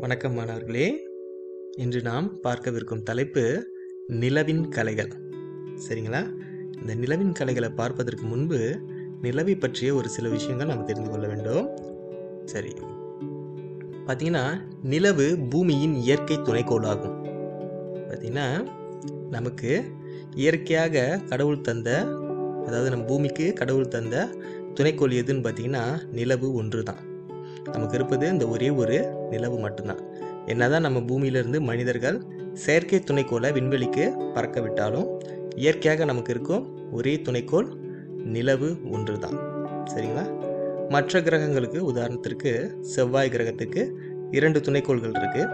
வணக்கம் மாணவர்களே. இன்று நாம் பார்க்கவிருக்கும் தலைப்பு நிலவின் கலைகள். சரிங்களா? இந்த நிலவின் கலைகளை பார்ப்பதற்கு முன்பு நிலவை பற்றிய ஒரு சில விஷயங்கள் நாம் தெரிந்து கொள்ள வேண்டும். சரி. பார்த்தீங்கன்னா நிலவு பூமியின் இயற்கை துணைக்கோளாகும் பார்த்தீங்கன்னா நமக்கு இயற்கையாக கடவுள் தந்த அதாவது நம்ம பூமிக்கு கடவுள் தந்த துணைக்கோள் எதுன்னு பார்த்தீங்கன்னா நிலவு ஒன்று தான் நமக்கு இருப்பது இந்த ஒரே ஒரு நிலவு மட்டும்தான். என்னதான் நம்ம பூமியிலிருந்து மனிதர்கள் செயற்கை துணைக்கோளை விண்வெளிக்கு பறக்க விட்டாலும் இயற்கையாக நமக்கு இருக்கும் ஒரே துணைக்கோள் நிலவு ஒன்று தான் சரிங்களா? மற்ற கிரகங்களுக்கு உதாரணத்திற்கு செவ்வாய் கிரகத்துக்கு இரண்டு துணைக்கோள்கள் இருக்கு.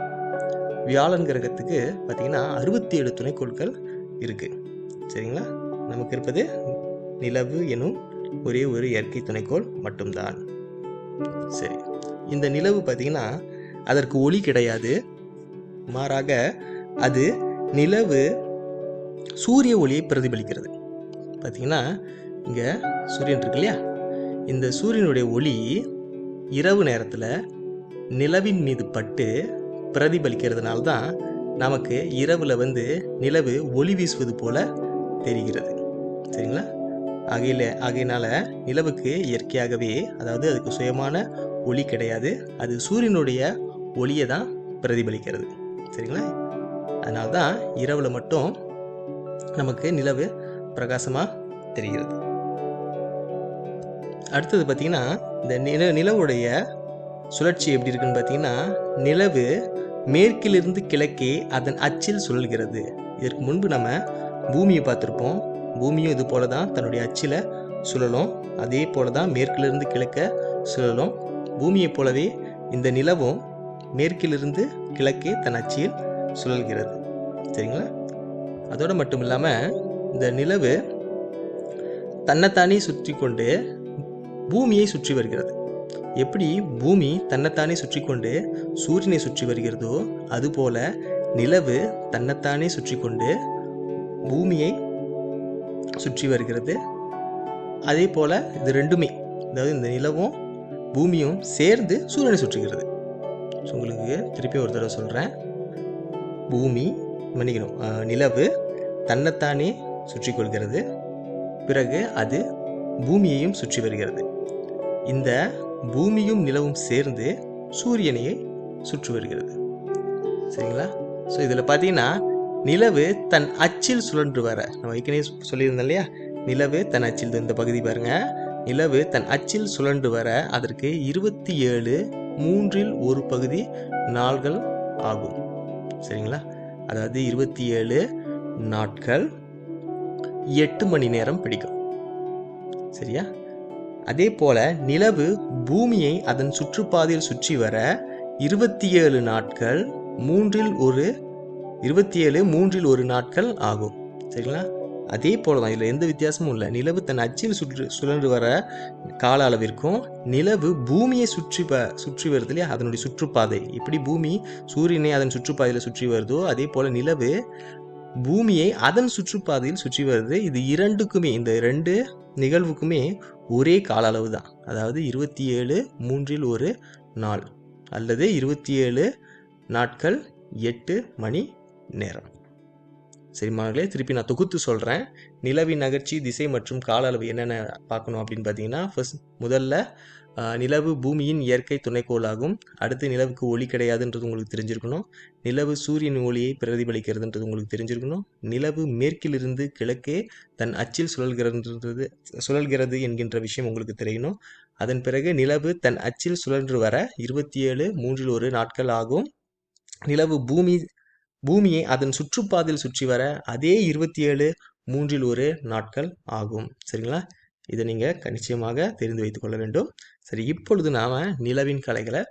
வியாழன் கிரகத்துக்கு பார்த்தீங்கன்னா அறுபத்தி ஏழு துணைக்கோள்கள் இருக்கு. சரிங்களா? நமக்கு இருப்பது நிலவு எனும் ஒரே ஒரு இயற்கை துணைக்கோள் மட்டும்தான். சரி. இந்த நிலவு பார்த்தீங்கன்னா அதற்கு ஒளி கிடையாது. மாறாக அது நிலவு சூரிய ஒளியை பிரதிபலிக்கிறது. பார்த்தீங்கன்னா இங்கே சூரியன் இருக்கு இல்லையா? இந்த சூரியனுடைய ஒளி இரவு நேரத்தில் நிலவின் மீது பட்டு பிரதிபலிக்கிறதுனால தான் நமக்கு இரவில் வந்து நிலவு ஒளி வீசுவது போல தெரிகிறது. சரிங்களா? ஆகையில் ஆகையினால நிலவுக்கு இயற்கையாகவே அதாவது அதுக்கு சுயமான ஒளி கிடையாது. அது சூரியனுடைய ஒளியை தான் பிரதிபலிக்கிறது. சரிங்களா? அதனால தான் இரவில் மட்டும் நமக்கு நிலவு பிரகாசமாக தெரிகிறது. அடுத்தது பார்த்திங்கன்னா இந்த நில நிலவுடைய சுழற்சி எப்படி இருக்குன்னு பார்த்தீங்கன்னா நிலவு மேற்கிலிருந்து கிழக்கே அதன் அச்சில் சுழல்கிறது. இதற்கு முன்பு நம்ம பூமியை பார்த்துருப்போம். பூமியும் இது போல தான் தன்னுடைய அச்சில் சுழலும். அதே போல தான் மேற்கிலிருந்து கிழக்க சுழலும். பூமியைப் போலவே இந்த நிலவும் மேற்கிலிருந்து கிழக்கே தன் அச்சியில் சுழல்கிறது. சரிங்களா? அதோடு மட்டும் இல்லாமல் இந்த நிலவு தன்னைத்தானே சுற்றி கொண்டு பூமியை சுற்றி வருகிறது. எப்படி பூமி தன்னைத்தானே சுற்றி கொண்டு சூரியனை சுற்றி வருகிறதோ அதுபோல நிலவு தன்னைத்தானே சுற்றி கொண்டு பூமியை சுற்றி வருகிறது. அதே போல் இது ரெண்டுமே. அதாவது இந்த நிலவும் பூமியும் சேர்ந்து சூரியனை சுற்றுகிறது. ஸோ உங்களுக்கு திருப்பி ஒரு தடவை சொல்கிறேன் பூமி மன்னிக்கணும் நிலவு தன்னைத்தானே சுற்றி கொள்கிறது. பிறகு அது பூமியையும் சுற்றி வருகிறது. இந்த பூமியும் நிலவும் சேர்ந்து சூரியனையே சுற்றி வருகிறது. சரிங்களா? ஸோ இதில் பார்த்தீங்கன்னா நிலவு தன் அச்சில் சுழன்று வர நம்ம ஏற்கனவே சொல்லியிருந்தோம் இல்லையா? நிலவு தன் அச்சில் இந்த பகுதி பாருங்கள் நிலவு தன் அச்சில் சுழன்று வர அதற்கு இருபத்தி ஏழு மூன்றில் ஒரு பகுதி நாள்கள் ஆகும். சரிங்களா? அதாவது இருபத்தி ஏழு நாட்கள் எட்டு மணி நேரம் பிடிக்கும். சரியா? அதே போல நிலவு பூமியை அதன் சுற்றுப்பாதையில் சுற்றி வர இருபத்தி ஏழு நாட்கள் மூன்றில் ஒரு இருபத்தி ஏழு மூன்றில் ஒரு நாட்கள் ஆகும். சரிங்களா? அதே போல தான் இதில் எந்த வித்தியாசமும் இல்லை. நிலவு தன் அச்சில் சுற்று சுழன்று வர கால அளவிற்கும் நிலவு பூமியை சுற்றி ப சுற்றி வருது இல்லையா? அதனுடைய சுற்றுப்பாதை. எப்படி பூமி சூரியனை அதன் சுற்றுப்பாதையில் சுற்றி வருதோ அதே போல் நிலவு பூமியை அதன் சுற்றுப்பாதையில் சுற்றி வருது. இது இரண்டுக்குமே இந்த ரெண்டு நிகழ்வுக்குமே ஒரே கால அளவு தான் அதாவது இருபத்தி ஏழு மூன்றில் ஒரு நாள் அல்லது இருபத்தி ஏழு நாட்கள் எட்டு மணி நேரம். சரி மாணவர்களே திருப்பி நான் தொகுத்து சொல்கிறேன் நிலவின் நகர்ச்சி திசை மற்றும் கால அளவு என்னென்ன பார்க்கணும் அப்படின்னு பார்த்தீங்கன்னா ஃபர்ஸ்ட் முதல்ல நிலவு பூமியின் இயற்கை துணைக்கோளாகும். அடுத்து நிலவுக்கு ஒளி கிடையாதுன்றது உங்களுக்கு தெரிஞ்சிருக்கணும். நிலவு சூரியன் ஒளியை பிரதிபலிக்கிறதுன்றது உங்களுக்கு தெரிஞ்சிருக்கணும். நிலவு மேற்கிலிருந்து கிழக்கே தன் அச்சில் சுழல்கிறதுன்றது சுழல்கிறது என்கின்ற விஷயம் உங்களுக்கு தெரியணும். அதன் பிறகு நிலவு தன் அச்சில் சுழன்று வர இருபத்தி ஏழு மூன்றில் ஒரு நாட்கள் ஆகும். நிலவு பூமி பூமியை அதன் சுற்றுப்பாதையில் சுற்றி வர அதே இருபத்தி ஏழு மூன்றில் ஒரு நாட்கள் ஆகும். சரிங்களா? இதை நீங்கள் நிச்சயமாக தெரிந்து வைத்துக் கொள்ள வேண்டும். சரி இப்பொழுது நாம் நிலவின் கலைகளை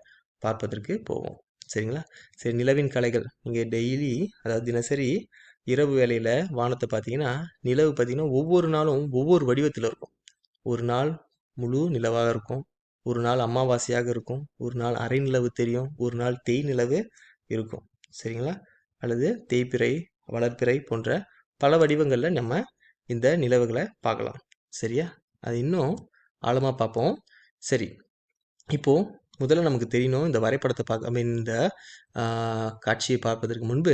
பார்ப்பதற்கு போவோம். சரிங்களா? சரி நிலவின் கலைகள். நீங்கள் டெய்லி அதாவது தினசரி இரவு வேளையில் வானத்தை பார்த்தீங்கன்னா நிலவு பார்த்தீங்கன்னா ஒவ்வொரு நாளும் ஒவ்வொரு வடிவத்தில் இருக்கும். ஒரு நாள் முழு நிலவாக இருக்கும். ஒரு நாள் அமாவாசையாக இருக்கும். ஒரு நாள் அரை நிலவு தெரியும். ஒரு நாள் தேய் நிலவு இருக்கும். சரிங்களா? அல்லது தேய்பிறை வளர்ப்பிறை போன்ற பல வடிவங்களில் நம்ம இந்த நிலவுகளை பார்க்கலாம். சரியா? அது இன்னும் ஆழமாக பார்ப்போம். சரி. இப்போது முதல்ல நமக்கு தெரியணும் இந்த வரைபடத்தை பார்க்க ஐ மீன் இந்த காட்சியை பார்ப்பதற்கு முன்பு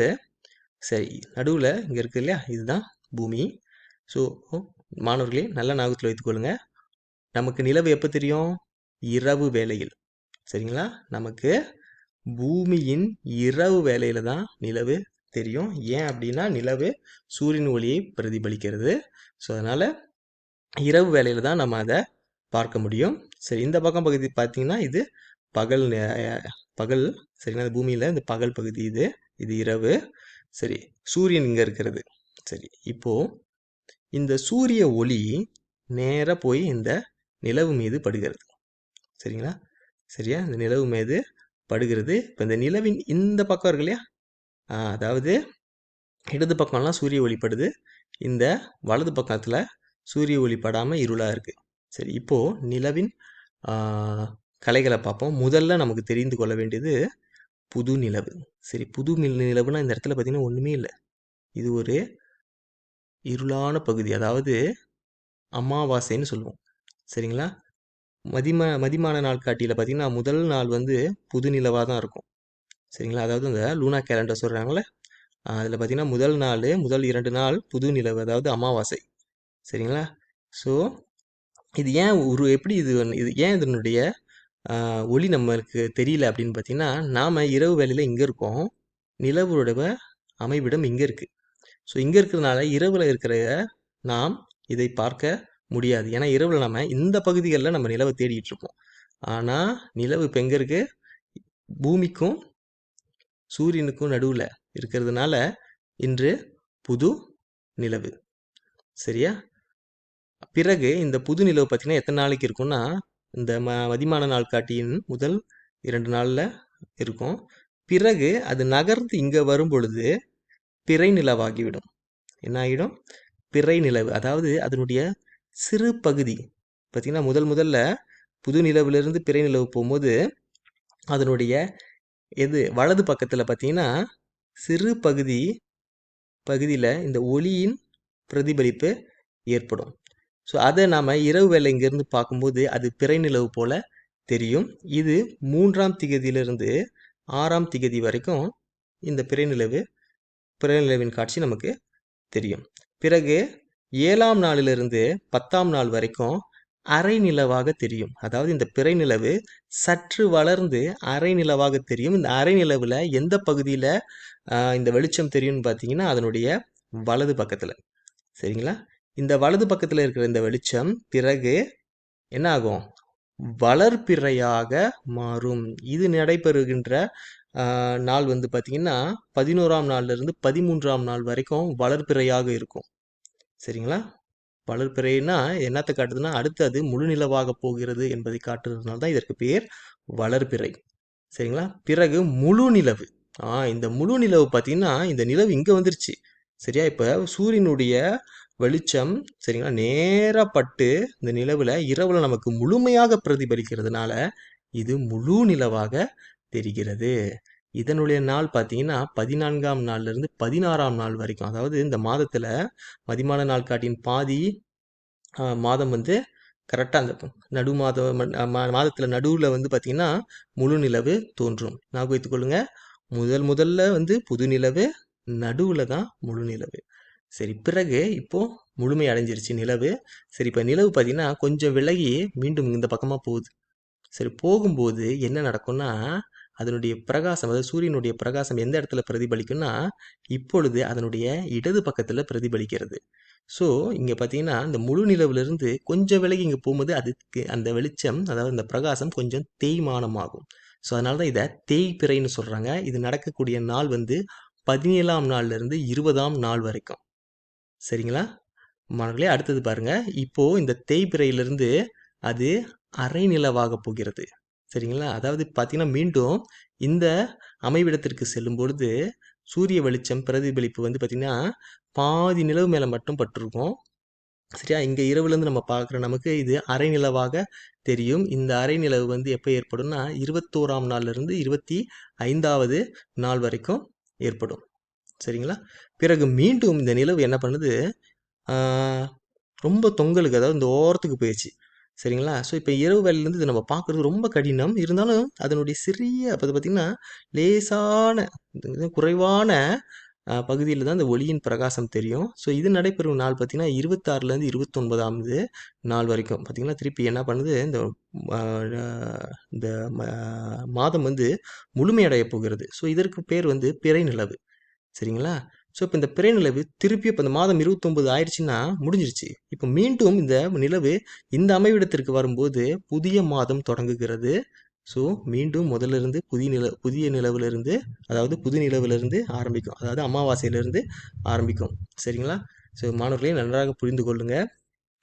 சரி நடுவில் இங்கே இருக்குது இல்லையா? இதுதான் பூமி. ஸோ மாணவர்களே நல்ல ஞாபகத்தில் வைத்துக்கொள்ளுங்க நமக்கு நிலவு எப்போ தெரியும்? இரவு வேளையில். சரிங்களா? நமக்கு பூமியின் இரவு வேலையில் தான் நிலவு தெரியும். ஏன் அப்படின்னா நிலவு சூரியன் ஒளியை பிரதிபலிக்கிறது. ஸோ அதனால் இரவு வேலையில் தான் நம்ம அதை பார்க்க முடியும். சரி இந்த பக்கம் பகுதி பார்த்தீங்கன்னா இது பகல் நே- பகல் சரிங்களா? பூமியில் இந்த பகல் பகுதி இது இது இரவு. சரி சூரியன் இங்கே இருக்கிறது. சரி இப்போது இந்த சூரிய ஒளி நேராக போய் இந்த நிலவு மீது படுகிறது. சரிங்களா? சரியா? இந்த நிலவு மீது படுகிறது. இப்போ இந்த நிலவின் இந்த பக்கம் இருக்கு இல்லையா? அதாவது இடது பக்கம்லாம் சூரிய ஒளிப்படுது இந்த வலது பக்கத்தில் சூரிய ஒளிப்படாமல் இருளாக இருக்குது சரி இப்போது நிலவின் கலைகளை பார்ப்போம். முதல்ல நமக்கு தெரிந்து கொள்ள வேண்டியது புது நிலவு. சரி புது நிலவுனா இந்த இடத்துல பார்த்தீங்கன்னா ஒன்றுமே இல்லை. இது ஒரு இருளான பகுதி. அதாவது அமாவாசைன்னு சொல்லுவோம். சரிங்களா? மதிம மதிமான நாள் காட்டியில் பார்த்தீங்கன்னா முதல் நாள் வந்து புது நிலவாக தான் இருக்கும். சரிங்களா? அதாவது இந்த லூனா கேலண்டர் சொல்கிறாங்களே அதில் பார்த்தீங்கன்னா முதல் நாள் முதல் இரண்டு நாள் புது நிலவு அதாவது அமாவாசை. சரிங்களா? ஸோ இது ஏன் ஒரு எப்படி இது இது ஏன் இதனுடைய ஒளி நம்மளுக்கு தெரியல அப்படின்னு பார்த்தீங்கன்னா நாம் இரவு வேளையில் இங்கே இருக்கோம். நிலவுடைய அமைவிடம் இங்கே இருக்குது ஸோ இங்கே இருக்கிறதுனால இரவில் இருக்கிற நாம் இதை பார்க்க முடியாது. ஏன்னா இரவில் நம்ம இந்த பகுதிகளில் நம்ம நிலவை தேடிட்டு இருப்போம். ஆனால் நிலவு இப்போ எங்கே இருக்குது பூமிக்கும் சூரியனுக்கும் நடுவில் இருக்கிறதுனால இன்று புது நிலவு. சரியா? பிறகு இந்த புது நிலவு பார்த்தீங்கன்னா எத்தனை நாளைக்கு இருக்கும்னா இந்த ம மதிமான நாள் காட்டியின் முதல் இரண்டு நாளில் இருக்கும். பிறகு அது நகர்ந்து இங்கே வரும் பொழுது பிறை நிலவாகிவிடும். என்ன ஆகிடும் பிறை நிலவு. அதாவது அதனுடைய சிறு பகுதி. பார்த்தீங்கன்னா முதல் முதல்ல புது நிலவிலிருந்து பிறை நிலவு போகும்போது அதனுடைய எது வலது பக்கத்தில் பார்த்தீங்கன்னா சிறு பகுதி பகுதியில் இந்த ஒளியின் பிரதிபலிப்பு ஏற்படும். ஸோ அதை நாம் இரவு வேலை இங்கேருந்து பார்க்கும்போது அது பிறை நிலவு போல் தெரியும். இது மூன்றாம் திகதியிலிருந்து ஆறாம் திகதி வரைக்கும் இந்த பிறை நிலவு பிறை நிலவின் காட்சி நமக்கு தெரியும். பிறகு ஏழாம் நாளிலிருந்து பத்தாம் நாள் வரைக்கும் அரை நிலவாக தெரியும். அதாவது இந்த பிறை நிலவு சற்று வளர்ந்து அரை நிலவாக தெரியும். இந்த அரை நிலவில் எந்த பகுதியில் இந்த வெளிச்சம் தெரியும்னு பார்த்தீங்கன்னா அதனுடைய வலது பக்கத்தில். சரிங்களா? இந்த வலது பக்கத்தில் இருக்கிற இந்த வெளிச்சம் பிறகு என்ன ஆகும் வளர்பிறையாக மாறும். இது நடைபெறுகின்ற நாள் வந்து பார்த்தீங்கன்னா பதினோராம் நாள்லேருந்து பதிமூன்றாம் நாள் வரைக்கும் வளர்பிறையாக இருக்கும். சரிங்களா? வளர்பிறைனா என்னத்தை காட்டுதுன்னா அடுத்து அது முழுநிலவாக போகிறது என்பதை காட்டுறதுனால தான் இதற்கு பேர் வளர்பிறை. சரிங்களா? பிறகு முழு நிலவு ஆ இந்த முழு நிலவு பார்த்தீங்கன்னா இந்த நிலவு இங்கே வந்துருச்சு. சரியா? இப்போ சூரியனுடைய வெளிச்சம் சரிங்களா? நேராக பட்டு இந்த நிலவில் இரவில் நமக்கு முழுமையாக பிரதிபலிக்கிறதுனால இது முழு நிலவாக தெரிகிறது. இதனுடைய நாள் பார்த்தீங்கன்னா பதினான்காம் நாள்லேருந்து பதினாறாம் நாள் வரைக்கும். அதாவது இந்த மாதத்தில் மதிமான நாள் காட்டின் பாதி மாதம் வந்து கரெக்டாக அந்த நடு மாதம் மாதத்தில் நடுவில் வந்து பார்த்திங்கன்னா முழு நிலவு தோன்றும். ஞாபகம் வைத்துக்கொள்ளுங்க முதல் முதல்ல வந்து புது நிலவு நடுவில் தான் முழு நிலவு. சரி பிறகு இப்போது முழுமை அடைஞ்சிருச்சு நிலவு. சரி இப்போ நிலவு பார்த்திங்கன்னா கொஞ்சம் விலகி மீண்டும் இந்த பக்கமாக போகுது. சரி போகும்போது என்ன நடக்கும்னா அதனுடைய பிரகாசம் அதாவது சூரியனுடைய பிரகாசம் எந்த இடத்துல பிரதிபலிக்கும்னா இப்பொழுது அதனுடைய இடது பக்கத்தில் பிரதிபலிக்கிறது. ஸோ இங்கே பார்த்தீங்கன்னா இந்த முழு நிலவுலேருந்து கொஞ்சம் விலகி இங்கே போகும்போது அதுக்கு அந்த வெளிச்சம் அதாவது இந்த பிரகாசம் கொஞ்சம் தேய்மானமாகும். ஸோ அதனால தான் இதை தேய்பிறைன்னு சொல்கிறாங்க இது நடக்கக்கூடிய நாள் வந்து பதினேழாம் நாள்லேருந்து இருபதாம் நாள் வரைக்கும். சரிங்களா? மாணவர்களே அடுத்தது பாருங்கள் இப்போது இந்த தேய்பிறையிலிருந்து அது அரை நிலவாக போகிறது. சரிங்களா? அதாவது பார்த்தீங்கன்னா மீண்டும் இந்த அமைவிடத்திற்கு செல்லும் பொழுது சூரிய வெளிச்சம் பிரதிபலிப்பு வந்து பார்த்திங்கன்னா பாதி நிலவு மேலே மட்டும் பட்டிருக்கும். சரியா? இங்கே இரவுலேருந்து நம்ம பார்க்குற நமக்கு இது அரை நிலவாக தெரியும். இந்த அரை நிலவு வந்து எப்போ ஏற்படும்னா இருபத்தோராம் நாள்லேருந்து இருபத்தி ஐந்தாவது நாள் வரைக்கும் ஏற்படும். சரிங்களா? பிறகு மீண்டும் இந்த நிலவு என்ன பண்ணுது? ரொம்ப தொங்கலுக்கு அதாவது இந்த ஓரத்துக்கு போயிடுச்சு. சரிங்களா? ஸோ இப்போ இரவு வேலையிலேருந்து இதை நம்ம பார்க்குறது ரொம்ப கடினம். இருந்தாலும் அதனுடைய சிறிய அப்போ பார்த்திங்கன்னா லேசான இது குறைவான பகுதியில் தான் இந்த ஒளியின் பிரகாசம் தெரியும். ஸோ இது நடைபெறும் நாள் பார்த்திங்கன்னா இருபத்தாறுலேருந்து இருபத்தொன்பதாவது நாள் வரைக்கும். பார்த்திங்கன்னா திருப்பி என்ன பண்ணுது? இந்த இந்த மாதம் வந்து முழுமையடைய போகிறது. ஸோ இதற்கு பேர் வந்து பிறை நிலவு சரிங்களா? ஸோ இப்போ இந்த பிறை நிலவு திருப்பி இப்போ இந்த மாதம் இருபத்தொம்பது ஆயிடுச்சுன்னா முடிஞ்சிருச்சு. இப்போ மீண்டும் இந்த நிலவு இந்த அமைவிடத்திற்கு வரும்போது புதிய மாதம் தொடங்குகிறது. ஸோ மீண்டும் முதல்ல இருந்து புதிய நில புதிய நிலவிலிருந்து அதாவது புது நிலவிலிருந்து ஆரம்பிக்கும். அதாவது அமாவாசையிலிருந்து ஆரம்பிக்கும். சரிங்களா? ஸோ மாணவர்களே நன்றாக புரிந்து கொள்ளுங்கள்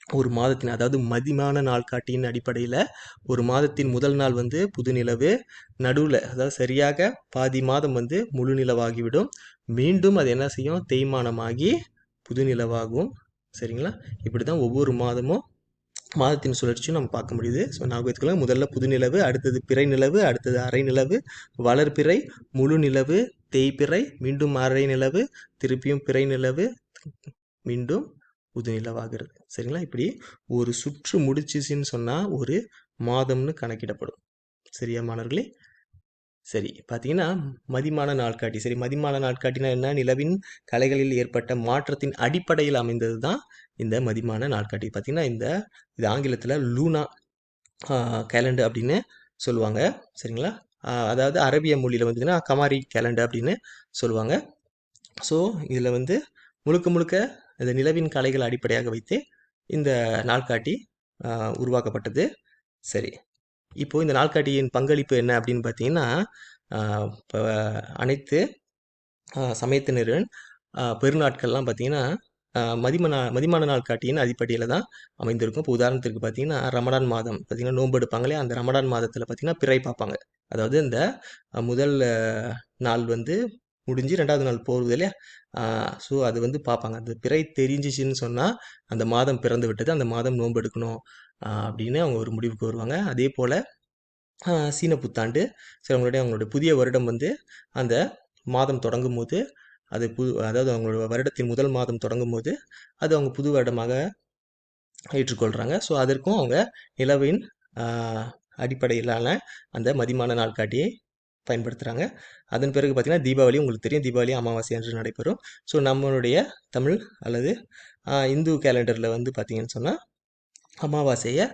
ஒரு மாதத்தின் அதாவது மதிமான நாள்காட்டியின் அடிப்படையில் ஒரு மாதத்தின் முதல் நாள் வந்து புது நிலவு நடுவில் அதாவது சரியாக பாதி மாதம் வந்து முழு நிலவாகிவிடும். மீண்டும் அது என்ன செய்யும்? தேய்மானமாகி புது நிலவாகும் சரிங்களா? இப்படி தான் ஒவ்வொரு மாதமும் மாதத்தின் சுழற்சியும் நம்ம பார்க்க முடியுது. ஸோ ஞாபகத்துக்குள்ள முதல்ல புது நிலவு அடுத்தது பிறை நிலவு அடுத்தது அரை நிலவு வளர்பிறை முழு நிலவு தேய்பிறை மீண்டும் அரை நிலவு திருப்பியும் பிறை நிலவு மீண்டும் புது சரிங்களா? இப்படி ஒரு சுற்று முடிச்சிச்சின்னு சொன்னால் ஒரு மாதம்னு கணக்கிடப்படும். சரியா மாணவர்களே? சரி பார்த்தீங்கன்னா மதிமான நாட்காட்டி சரி மதிமான நாட்காட்டினா என்ன? நிலவின் கலைகளில் ஏற்பட்ட மாற்றத்தின் அடிப்படையில் அமைந்தது தான் இந்த மதிமான நாட்காட்டி பார்த்தீங்கன்னா இந்த இது ஆங்கிலத்தில் லூனா கேலண்டர் அப்படின்னு சொல்லுவாங்க. சரிங்களா? அதாவது அரபிய மொழியில் வந்துங்கன்னா கமாரி கேலண்டர் அப்படின்னு சொல்லுவாங்க. ஸோ இதில் வந்து முழுக்க முழுக்க இந்த நிலவின் கலைகள் அடிப்படையாக வைத்து இந்த நாள்காட்டி உருவாக்கப்பட்டது. சரி. இப்போது இந்த நாள்காட்டியின் பங்களிப்பு என்ன அப்படின்னு பார்த்தீங்கன்னா இப்போ அனைத்து சமயத்தினரின் பெருநாட்கள்லாம் பார்த்தீங்கன்னா மதிமனா மதிமான நாள் காட்டியின் அடிப்படையில் தான் அமைந்திருக்கும். இப்போ உதாரணத்துக்கு பார்த்தீங்கன்னா ரமடான் மாதம் பார்த்தீங்கன்னா நோன்பு எடுப்பாங்களே அந்த ரமடான் மாதத்தில் பார்த்தீங்கன்னா பிறை பார்ப்பாங்க. அதாவது இந்த முதல் நாள் வந்து முடிஞ்சு ரெண்டாவது நாள் போகுது இல்லையா? ஸோ அது வந்து பார்ப்பாங்க. அந்த பிறை தெரிஞ்சிச்சின்னு சொன்னால் அந்த மாதம் பிறந்து விட்டது அந்த மாதம் நோன்பு எடுக்கணும் அப்படின்னு அவங்க ஒரு முடிவுக்கு வருவாங்க. அதே போல் சீன புத்தாண்டு சிலவங்களுடைய அவங்களுடைய அவங்களுடைய புதிய வருடம் வந்து அந்த மாதம் தொடங்கும் போது அது புது அதாவது அவங்களோட வருடத்தின் முதல் மாதம் தொடங்கும் போது அது அவங்க புது வருடமாக ஏற்றுக்கொள்கிறாங்க ஸோ அதற்கும் அவங்க நிலவின் அடிப்படையிலான அந்த மதிமான நாட்காட்டியை பயன்படுத்துகிறாங்க அதன் பிறகு பார்த்திங்கன்னா தீபாவளி உங்களுக்கு தெரியும். தீபாவளி அமாவாசை என்று நடைபெறும். ஸோ நம்மளுடைய தமிழ் அல்லது இந்து கேலண்டரில் வந்து பார்த்திங்கன்னு சொன்னால் அமாவாசையை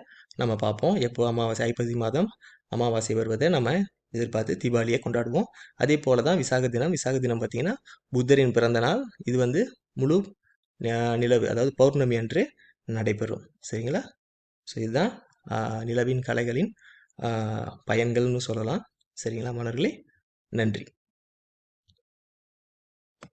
நம்ம பார்ப்போம் எப்போ அமாவாசை? ஐப்பசி மாதம் அமாவாசை வருவதை நம்ம எதிர்பார்த்து தீபாவளியை கொண்டாடுவோம். அதே போல் தான் விசாக தினம். விசாக தினம் பார்த்திங்கன்னா புத்தரின் பிறந்த நாள். இது வந்து முழு நிலவு அதாவது பௌர்ணமி அன்று நடைபெறும். சரிங்களா? ஸோ இதுதான் நிலவின் கலைகளின் பயன்கள்னு சொல்லலாம். சரிங்களா மாணவர்களே? நன்றி.